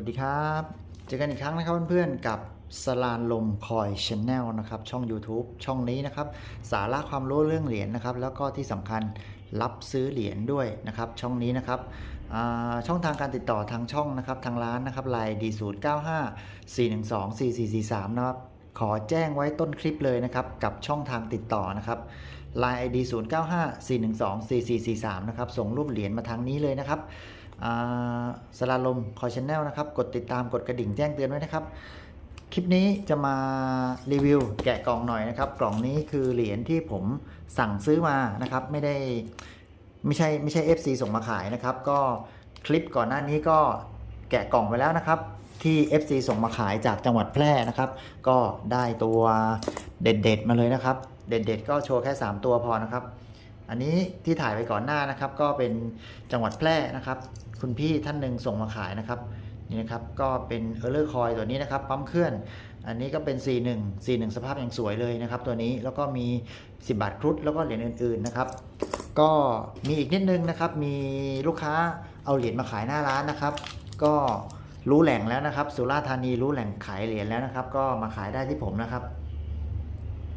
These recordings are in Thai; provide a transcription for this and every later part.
วัสดีครับ เจอกันอีกครั้งนะครับเพื่อนๆกับสลานลมคอยชแนลนะครับช่อง YouTube ช่องนี้นะครับสาระความรู้เรื่องเหรียญนะครับแล้วก็ที่สำคัญรับซื้อเหรียญด้วยนะครับช่องนี้นะครับช่องทางการติดต่อทางช่องนะครับทางร้านนะครับไลน์ดีศูนย์เก้าห้าสี่หนึ่งสองสี่สี่สี่สามนะครับขอแจ้งไว้ต้นคลิปเลยนะครับกับช่องทางติดต่อนะครับ Line ID 0 9 5 4 1 2 4 4 4 3นะครับส่งรูปเหรียญมาทางนี้เลยนะครับ สลาลมคอยชแนลนะครับ กดติดตามกดกระดิ่งแจ้งเตือนไว้นะครับ คลิปนี้จะมารีวิวแกะกล่องหน่อยนะครับ กล่องนี้คือเหรียญที่ผมสั่งซื้อมานะครับ ไม่ได้ไม่ใช่ไม่ใช่ FC ส่งมาขายนะครับ ก็คลิปก่อนหน้านี้ก็แกะกล่องไปแล้วนะครับที่ FC ส่งมาขายจากจังหวัดแพร่นะครับ ก็ได้ตัวเด็ดๆมาเลยนะครับ เด็ดๆ ก็โชว์แค่ 3 ตัวพอนะครับ อันนี้ที่ถ่ายไปก่อนหน้านะครับ ก็เป็นจังหวัดแพร่นะครับ คุณพี่ท่านหนึ่งส่งมาขายนะครับนี่นะครับก็เป็นเออร์เลอร์คอยตัวนี้นะครับปั๊มเคลื่อน อันนี้ก็เป็น C1 C1 สภาพยังสวยเลยนะครับ ตัวนี้แล้วก็มี 10 บาทครุฑแล้วก็เหรียญอื่นๆนะครับ ก็มีอีกนิดนึงนะครับ มีลูกค้าเอาเหรียญมาขายหน้าร้านนะครับ ก็รู้แหล่งแล้วนะครับ สุราษฎร์ธานีรู้แหล่งขายเหรียญแล้วนะครับ ก็มาขายได้ที่ผมนะครับ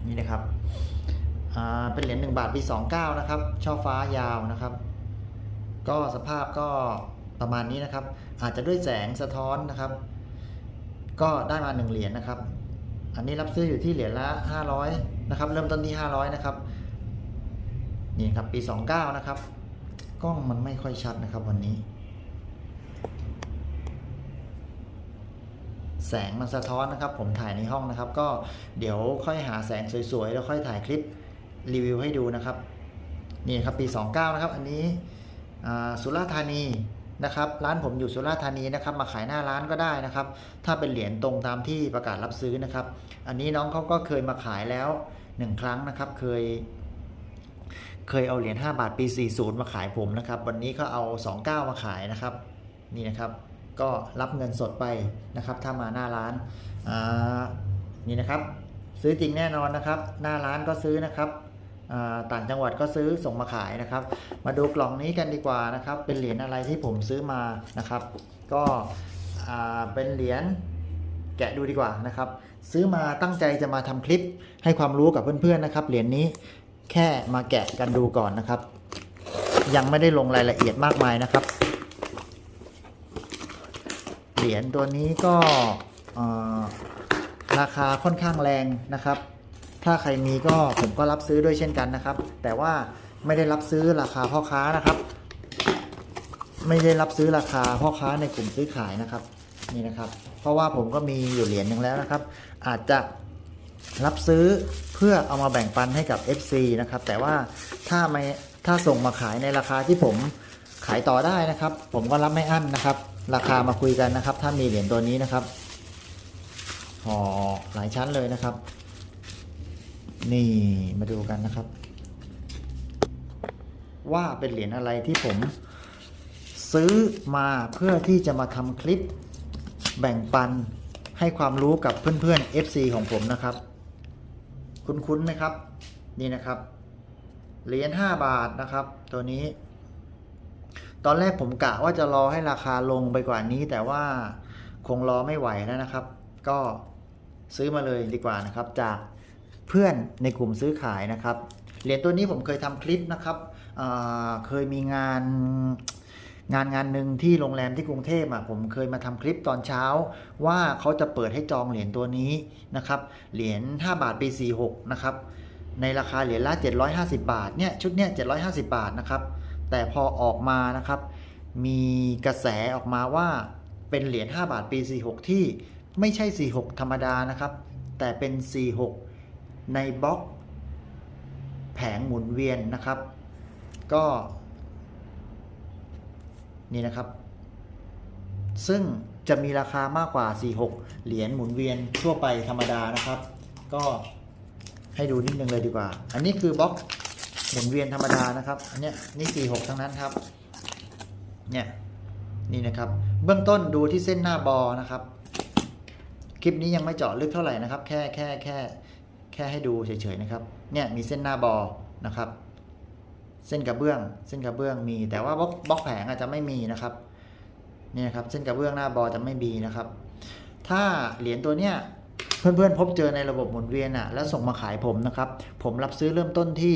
นี่นะครับเป็นเหรียญ1บาทปี 29 นะครับ ช่อฟ้ายาวนะครับ ก็สภาพก็ประมาณนี้นะครับ อาจจะด้วยแสงสะท้อนนะครับ ก็ได้มา 1 เหรียญนะครับ อันนี้รับซื้ออยู่ที่เหรียญละ 500 นะครับ เริ่มต้นที่ 500 นะครับ นี่ครับปี 29 นะครับ กล้องมันไม่ค่อยชัดนะครับวันนี้ แสงมันสะท้อนนะครับ ผมถ่ายในห้องนะครับ ก็เดี๋ยวค่อยหาแสงสวยๆ แล้วค่อยถ่ายคลิปรีวิวให้ดูนะครับ นี่ครับปี 29 นะครับ อันนี้ สุราษฎร์ธานีนะครับร้านผมอยู่สุราษฎร์ธานีนะครับมาขายหน้าร้านก็ได้นะครับ ถ้าเป็นเหรียญตรงตามที่ประกาศรับซื้อนะครับ อันนี้น้องเขาก็เคยมาขายแล้วหนึ่งครั้งนะครับเคย เคยเอาเหรียญ5บาทปี 40 มาขายผมนะครับ วันนี้ก็เอา 29 มาขายนะครับ นี่นะครับก็รับเงินสดไปนะครับ ถ้ามาหน้าร้านนี่นะครับ ซื้อจริงแน่นอนนะครับ หน้าร้านก็ซื้อนะครับ ต่างจังหวัดก็ซื้อส่งมาขายนะครับ มาดูกล่องนี้กันดีกว่านะครับ เป็นเหรียญอะไรที่ผมซื้อมานะครับ ก็เป็นเหรียญแกะดูดีกว่านะครับ ซื้อมาตั้งใจจะมาทำคลิปให้ความรู้กับเพื่อนๆนะครับ เหรียญนี้แค่มาแกะกันดูก่อนนะครับ ยังไม่ได้ลงรายละเอียดมากมายนะครับ เหรียญตัวนี้ก็ราคาค่อนข้างแรงนะครับ ถ้าใครมีก็ผมก็รับซื้อด้วยเช่นกันนะครับ แต่ว่าไม่ได้รับซื้อราคาพ่อค้านะครับ ไม่ได้รับซื้อราคาพ่อค้าในกลุ่มซื้อขายนะครับนี่นะครับ เพราะว่าผมก็มีอยู่เหรียญหนึ่งแล้วนะครับ อาจจะรับซื้อเพื่อเอามาแบ่งปันให้กับ FC นะครับ แต่ว่าถ้าไม่ถ้าส่งมาขายในราคาที่ผมขายต่อได้นะครับ ผมก็รับไม่อั้นนะครับ ราคามาคุยกันนะครับ ถ้ามีเหรียญตัวนี้นะครับห่อหลายชั้นเลยนะครับ นี่มาดูกันนะครับ ว่าเป็นเหรียญอะไรที่ผม ซื้อมาเพื่อที่จะมาทำคลิปแบ่งปันให้ความรู้กับเพื่อนๆ FC ของผมนะครับ คุ้นๆไหมครับ นี่นะครับ เหรียญ5บาทนะครับ ตัวนี้ ตอนแรกผมกะว่าจะรอให้ราคาลงไปกว่านี้ แต่ว่าคงรอไม่ไหวแล้วนะครับ ก็ซื้อมาเลยดีกว่านะครับจาก เพื่อนในกลุ่มซื้อขายนะครับ เหรียญตัวนี้ผมเคยทำคลิปนะครับเคยมีงานงานงานหนึ่งที่โรงแรมที่กรุงเทพอะผมเคยมาทำคลิปตอนเช้า ว่าเขาจะเปิดให้จองเหรียญตัวนี้นะครับ เหรียญ5บาทปี 46 นะครับ ในราคาเหรียญละ 750 บาทเนี่ยชุดเนี้ย750 บาทนะครับ แต่พอออกมานะครับ มีกระแสออกมาว่าเป็นเหรียญ5บาทปี 46 ที่ไม่ใช่ 46 ธรรมดานะครับ แต่เป็น 46 ในบล็อกแผงหมุนเวียนนะครับ ก็นี่นะครับ ซึ่งจะมีราคามากกว่า 46 เหรียญหมุนเวียนทั่วไปธรรมดานะครับ ก็ให้ดูนิดนึงเลยดีกว่า อันนี้คือบล็อกหมุนเวียนธรรมดานะครับ อันเนี้ยนี่ 46 ทั้งนั้นครับ เนี่ยนี่นะครับ เบื้องต้นดูที่เส้นหน้าบอนะครับ คลิปนี้ยังไม่เจาะลึกเท่าไหร่นะครับ แค่แค่แค่ แค่ให้ดูเฉยๆนะครับเนี่ยมีเส้นหน้าบอนะครับ เส้นกระเบื้อง เส้นกระเบื้องมี แต่ว่าบล็อกบล็อกแผงอาจจะไม่มีนะครับนี่นะครับเส้นกระเบื้องหน้าบอจะไม่มีนะครับ ถ้าเหรียญตัวเนี้ยเพื่อนๆพบเจอในระบบหมุนเวียนอะแล้วส่งมาขายผมนะครับ ผมรับซื้อเริ่มต้นที่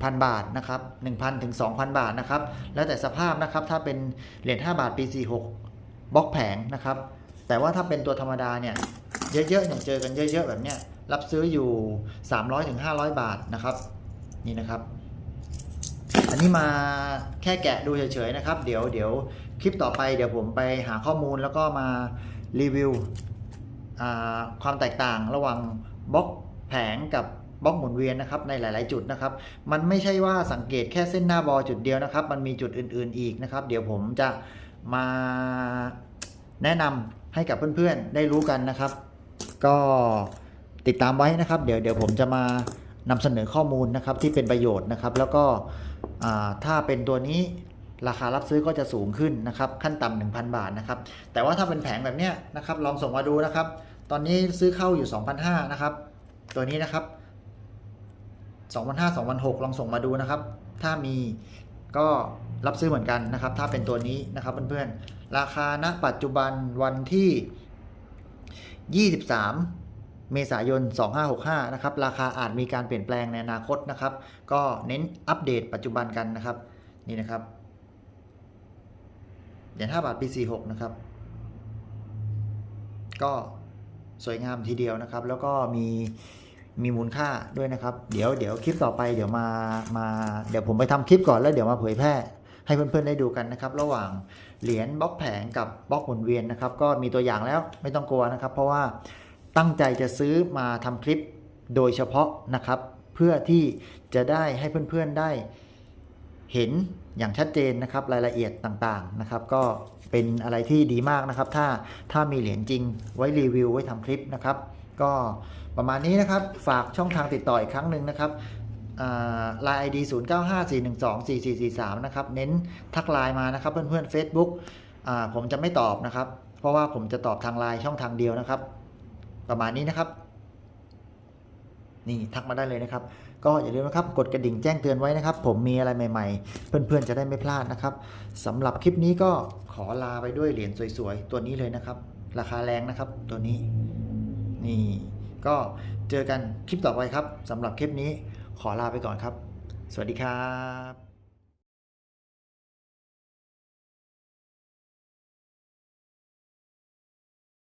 1,000 บาทนะครับ1,000ถึง2,000 บาทนะครับ แล้วแต่สภาพนะครับถ้าเป็นเหรียญ5บาทปี 46บล็อกแผงนะครับ แต่ว่าถ้าเป็นตัวธรรมดาเนี่ยเยอะๆอย่างเจอกันเยอะ ๆ แบบเนี้ย รับซื้ออยู่ 300ถึง500 บาทนะครับนี่นะครับ อันนี้มาแค่แกะดูเฉยๆนะครับ เดี๋ยวเดี๋ยวคลิปต่อไปเดี๋ยวผมไปหาข้อมูลแล้วก็มารีวิวความแตกต่างระหว่างบล็อกแผงกับบล็อกหมุนเวียนนะครับในหลาย ๆ จุดนะครับ มันไม่ใช่ว่าสังเกตแค่เส้นหน้าบอจุดเดียวนะครับ มันมีจุดอื่น ๆ อีกนะครับ เดี๋ยวผมจะมาแนะนำให้กับเพื่อน ๆ ได้รู้กันนะครับ ก็ ติดตามไว้นะครับ เดี๋ยวเดี๋ยวผมจะมานำเสนอข้อมูลนะครับที่เป็นประโยชน์นะครับ แล้วก็ถ้าเป็นตัวนี้ราคารับซื้อก็จะสูงขึ้นนะครับ ขั้นต่ำ1,000 บาทนะครับ แต่ว่าถ้าเป็นแผงแบบเนี้ยนะครับ ลองส่งมาดูนะครับ ตอนนี้ซื้อเข้าอยู่ 2,500นะครับ ตัวนี้นะครับ2,500 2,600ลองส่งมาดูนะครับ ถ้ามีก็รับซื้อเหมือนกันนะครับ ถ้าเป็นตัวนี้นะครับเพื่อนๆราคาณปัจจุบันวันที่ 23 เมษายน 2565 นะครับ ราคาอาจมีการเปลี่ยนแปลงในอนาคตนะครับ ก็เน้นอัปเดตปัจจุบันกันนะครับ นี่นะครับเหรียญ5บาทปี 46 นะครับ ก็สวยงามทีเดียวนะครับ แล้วก็มีมีมูลค่าด้วยนะครับ เดี๋ยวเดี๋ยวคลิปต่อไปเดี๋ยวมามาเดี๋ยวผมไปทำคลิปก่อนแล้วเดี๋ยวมาเผยแพร่ให้เพื่อนๆได้ดูกันนะครับ ระหว่างเหรียญบล็อกแผงกับบล็อกหมุนเวียนนะครับ ก็มีตัวอย่างแล้วไม่ต้องกลัวนะครับ เพราะว่า ตั้งใจจะซื้อมาทำคลิปโดยเฉพาะนะครับ เพื่อที่จะได้ให้เพื่อนๆได้เห็นอย่างชัดเจนนะครับ รายละเอียดต่างๆนะครับ ก็เป็นอะไรที่ดีมากนะครับ ถ้าถ้ามีเหรียญจริงไว้รีวิวไว้ทำคลิปนะครับ ก็ประมาณนี้นะครับฝากช่องทางติดต่ออีกครั้งหนึ่งนะครับไลน์ไอดี0 9 5 4 1 2 4 4 4 3นะครับ เน้นทักไลน์มานะครับ เพื่อนๆ Facebook อ่าผมจะไม่ตอบนะครับ เพราะว่าผมจะตอบทางไลน์ช่องทางเดียวนะครับ ประมาณนี้นะครับ นี่ทักมาได้เลยนะครับ ก็อย่าลืมนะครับ กดกระดิ่งแจ้งเตือนไว้นะครับ ผมมีอะไรใหม่ๆ เพื่อนๆจะได้ไม่พลาดนะครับสำหรับคลิปนี้ก็ขอลาไปด้วยเหรียญสวยๆ ตัวนี้เลยนะครับ ราคาแรงนะครับ ตัวนี้ นี่ ก็เจอกันคลิปต่อไปครับสำหรับคลิปนี้ขอลาไปก่อนครับ สวัสดีครับ